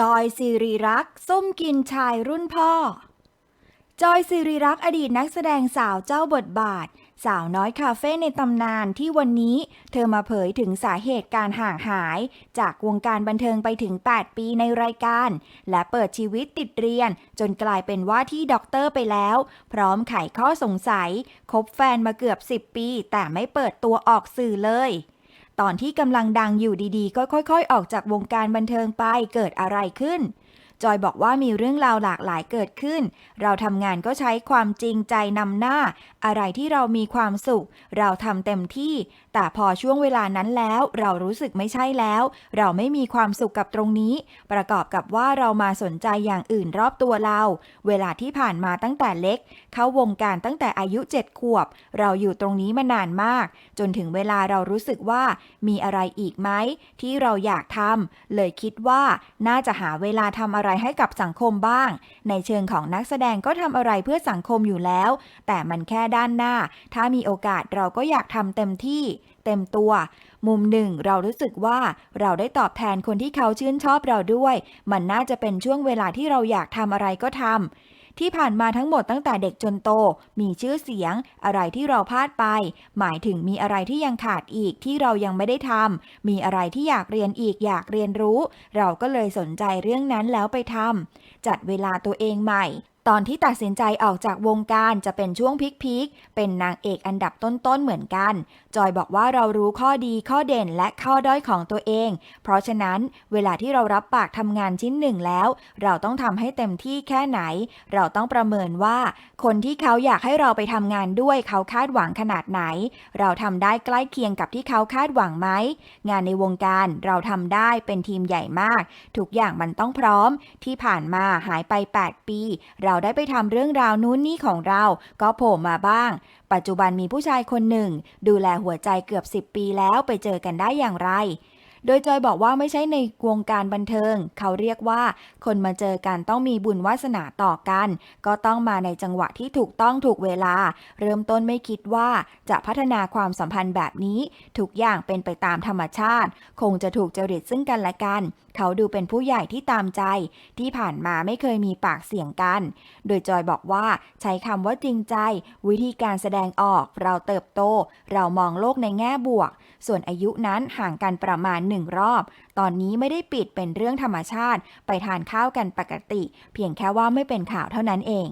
จอยสิริรักษ์ส้มกินชายรุ่นพ่อ จอยสิริรักษ์อดีตนักแสดงสาวเจ้าบทบาท สาวน้อยคาเฟ่ในตำนานที่วันนี้เธอมาเผยถึงสาเหตุการห่างหาย จากวงการบันเทิงไปถึง 8 ปีในรายการ และเปิดชีวิตติดเรียน จนกลายเป็นว่าที่ด็อกเตอร์ไปแล้ว พร้อมไขข้อสงสัย คบแฟนมาเกือบ 10 ปี แต่ไม่เปิดตัวออกสื่อเลย ตอนที่กำลังดังอยู่ดีๆ ก็ค่อย ๆ ออกจากวงการบันเทิงไปเกิดอะไรขึ้น จอยบอกว่ามีเรื่องราวหลากหลายเกิดขึ้น เราทำงานก็ใช้ความจริงใจนำหน้า อะไรที่เรามีความสุข เราทำเต็มที่ แต่พอช่วงเวลานั้นแล้ว เรารู้สึกไม่ใช่แล้ว เราไม่มีความสุขกับตรงนี้ ประกอบกับว่าเรามาสนใจอย่างอื่นรอบตัวเรา เวลาที่ผ่านมาตั้งแต่เล็ก เข้าวงการตั้งแต่อายุ7ขวบ เราอยู่ตรงนี้มานานมาก จนถึงเวลาเรารู้สึกว่ามีอะไรอีกไหมที่เราอยากทำเลยคิดว่าน่าจะหาเวลาทำอะไรไรให้กับสังคมบ้าง ในเชิงของนักแสดงก็ทำอะไรเพื่อสังคมอยู่แล้ว แต่มันแค่ด้านหน้า ถ้ามีโอกาสเราก็อยากทำเต็มที่ เต็มตัว มุมหนึ่งเรารู้สึกว่าเราได้ตอบแทนคนที่เขาชื่นชอบเราด้วย มันน่าจะเป็นช่วงเวลาที่เราอยากทำอะไรก็ทำ ที่ผ่านมาทั้งหมดตั้งแต่เด็กจนโต มีชื่อเสียง อะไรที่เราพลาดไป หมายถึงมีอะไรที่ยังขาดอีกที่เรายังไม่ได้ทำมีอะไรที่อยากเรียนอีกอยากเรียนรู้ เราก็เลยสนใจเรื่องนั้นแล้วไปทำจัดเวลาตัวเองใหม่ ตอนที่ตัดสินใจออกจากวงการจะเป็นช่วงพีคๆเป็นนางเอกอันดับต้นๆเหมือนกัน จอยบอกว่าเรารู้ข้อดีข้อเด่นและข้อด้อยของตัวเอง เพราะฉะนั้นเวลาที่เรารับปากทำงานชิ้นหนึ่งแล้ว เราต้องทำให้เต็มที่แค่ไหน เราต้องประเมินว่า คนที่เขาอยากให้เราไปทำงานด้วยเขาคาดหวังขนาดไหน เราทำได้ใกล้เคียงกับที่เขาคาดหวังไหมงานในวงการเราทำได้เป็นทีมใหญ่มาก ทุกอย่างมันต้องพร้อม ที่ผ่านมาหายไป 8 ปี เราเราได้ไปทำเรื่องราวนู้นนี่ของเรา ก็โผล่มาบ้าง ปัจจุบันมีผู้ชายคนหนึ่ง ดูแลหัวใจเกือบ 10 ปีแล้วไปเจอกันได้อย่างไร โดยจอยบอกว่าไม่ใช่ในวงการบันเทิง เขาเรียกว่า คนมาเจอกันต้องมีบุญวาสนาต่อกัน ก็ต้องมาในจังหวะที่ถูกต้องถูกเวลา เริ่มต้นไม่คิดว่าจะพัฒนาความสัมพันธ์แบบนี้ ทุกอย่างเป็นไปตามธรรมชาติ คงจะถูกจริตซึ่งกันและกัน เขาดูเป็นผู้ใหญ่ที่ตามใจ ที่ผ่านมาไม่เคยมีปากเสียงกัน โดยจอยบอกว่าใช้คำว่าจริงใจ วิธีการแสดงออก เราเติบโต เรามองโลกในแง่บวก ส่วนอายุนั้นห่างกันประมาณหนึ่งรอบ ตอนนี้ไม่ได้ปิดเป็นเรื่องธรรมชาติ ไปทานข้าวกันปกติ เพียงแค่ว่าไม่เป็นข่าวเท่านั้นเอง